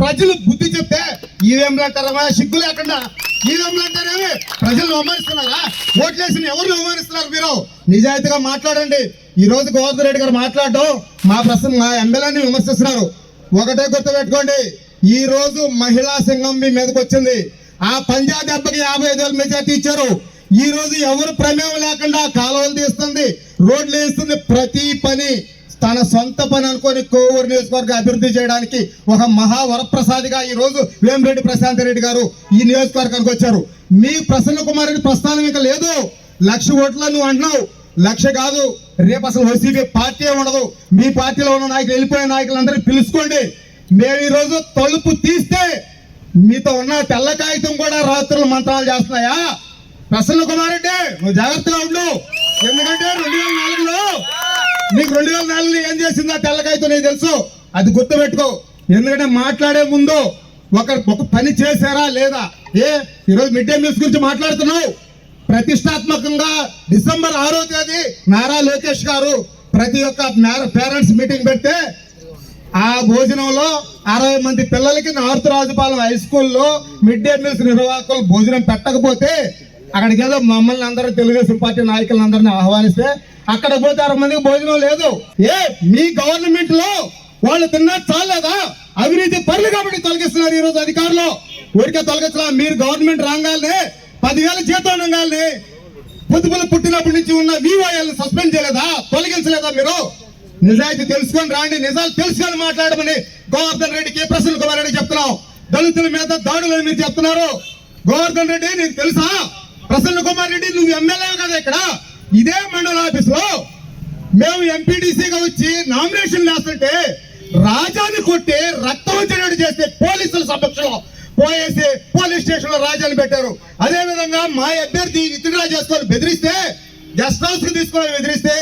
ప్రజలు బుద్ధి చెప్తే ఈవీఎంలు అంటారా సిగ్గు లేకుండా ఈవీఎంలు అంటారేమి ప్రజలు అవమానిస్తున్నారా? ఓట్లేసిన ఎవరు అవమానిస్తున్నారు మీరు? నిజాయితీగా మాట్లాడండి. ఈ రోజు గోవర్ధన్ రెడ్డి గారు మాట్లాడటం మా ప్రశ్న మా ఎమ్మెల్యేని విమర్శిస్తున్నారు. ఒకటే గుర్తు పెట్టుకోండి. ఈ రోజు మహిళా సంఘం మీ మీదకి వచ్చింది. ఆ పంజాబ్ దెబ్బకి యాభై ఐదు వేలు మెజార్టీ ఇచ్చారు. ఈ రోజు ఎవరు ప్రమేయం లేకుండా కాలువలు తీస్తుంది రోడ్లు వేస్తుంది ప్రతి పని తన సొంత పని అనుకొని కోవూరు నియోజకవర్గ అభివృద్ధి చేయడానికి ఒక మహా వరప్రసాదిగా ఈ రోజు వేమిరెడ్డి ప్రశాంత్ రెడ్డి గారు ఈ నియోజకవర్గానికి వచ్చారు. మీ ప్రసన్న కుమార్ రెడ్డి ప్రస్థానం ఇంకా లేదు. లక్ష ఓట్ల నువ్వు అంటున్నావు. లక్ష కాదు. రేపు అసలు వైసీపీ పార్టీ ఉండదు. మీ పార్టీలో ఉన్న నాయకులు వెళ్ళిపోయిన నాయకులందరినీ పిలుచుకోండి. మేము ఈరోజు తలుపు తీస్తే మీతో ఉన్న తెల్ల కాగితం కూడా రాత్రులు మంత్రాలు చేస్తున్నాయా? ప్రసన్న కుమార్ రెడ్డి నువ్వు జాగ్రత్తగా ఉండు ఎందుకంటే రెండు వేల నాలుగులో నీకు రెండు వేల నాలుగులో ఏం చేసిందో తెల్లకాయతో నీకు తెలుసు? అది గుర్తుపెట్టుకో. ఎందుకంటే మాట్లాడే ముందు ఒక ఒక పని చేశారా లేదా? ఏ? ఈరోజు మిడ్ డే మీల్స్ గురించి మాట్లాడుతున్నావు. ప్రతిష్టాత్మకంగా డిసెంబర్ ఆరో తేదీ నారా లోకేష్ గారు ప్రతి ఒక్క పేరెంట్స్ మీటింగ్ పెడితే ఆ భోజనంలో అరవై మంది పిల్లలకి నార్త్ రాజుపాలెం హై స్కూల్లో మిడ్ డే మీల్స్ నిర్వాహకులు భోజనం పెట్టకపోతే అక్కడికి ఏదో మమ్మల్ని అందరూ తెలుగుదేశం పార్టీ నాయకులందరినీ ఆహ్వానిస్తే అక్కడ పోతే అరవై మందికి భోజనం లేదు. ఏ మీ గవర్నమెంట్లో వాళ్ళు తిన్నా చాలేదా? అవినీతి పనులు కాబట్టి తొలగిస్తున్నారు ఈ రోజు అధికారులు. ఊరికే తొలగించలా మీరు గవర్నమెంట్ రాగానే పదివేల జీతం రంగాల్ని పొద్దుపల పుట్టినప్పటి నుంచి ఉన్న వివోఎల్ సస్పెండ్ చేయలేదా? తొలగించలేదా మీరు? నిజాయితీ తెలుసుకొని రాండి నిజాలు తెలుసుకొని మాట్లాడమని గోవర్ధన్ రెడ్డికి ప్రసన్న కుమార్ రెడ్డి చెప్తున్నాం. దళితుల మీద దాడులు మీరు చెప్తున్నారు. గోవర్ధన్ రెడ్డి నీకు తెలుసా? ప్రసన్న కుమార్ రెడ్డి నువ్వు ఎమ్మెల్యే కదా ఇక్కడ? ఇదే మండల ఆఫీస్లో మేము ఎంపీడీసీగా వచ్చి నామినేషన్ వేస్తుంటే రాజాని కొట్టి రక్తం వచ్చేటట్టు చేస్తే పోలీసుల సమక్షంలో పోయేసి పోలీస్ స్టేషన్లో రాజాని పెట్టారు. అదే విధంగా మా అభ్యర్థి విత్డ్రా చేసుకొని బెదిరిస్తే గెస్ట్ హౌస్కు తీసుకొని బెదిరిస్తే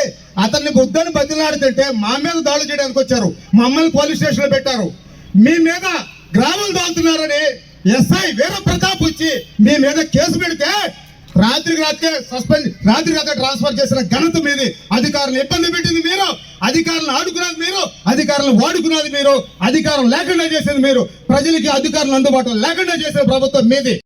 అతన్ని బుద్ధని బదిలాడుతుంటే మా మీద దాడులు చేయడానికి వచ్చారు. మమ్మల్ని పోలీస్ స్టేషన్లో పెట్టారు. మీ మీద గ్రామం దాల్తున్నారని ఎస్ఐ వీర ప్రతాప్ వచ్చి మీ మీద కేసు పెడితే రాత్రికి రాత్రే సస్పెండ్ రాత్రి రాత్రే ట్రాన్స్ఫర్ చేసిన ఘనత మీది. అధికారులు ఇబ్బంది పెట్టింది మీరు. అధికారులను ఆడుకున్నది మీరు. అధికారులను వాడుకున్నది మీరు. అధికారం లేకుండా చేసేది మీరు. ప్రజలకి అధికారులు అందుబాటులో లేకుండా చేసిన ప్రభుత్వం మీది.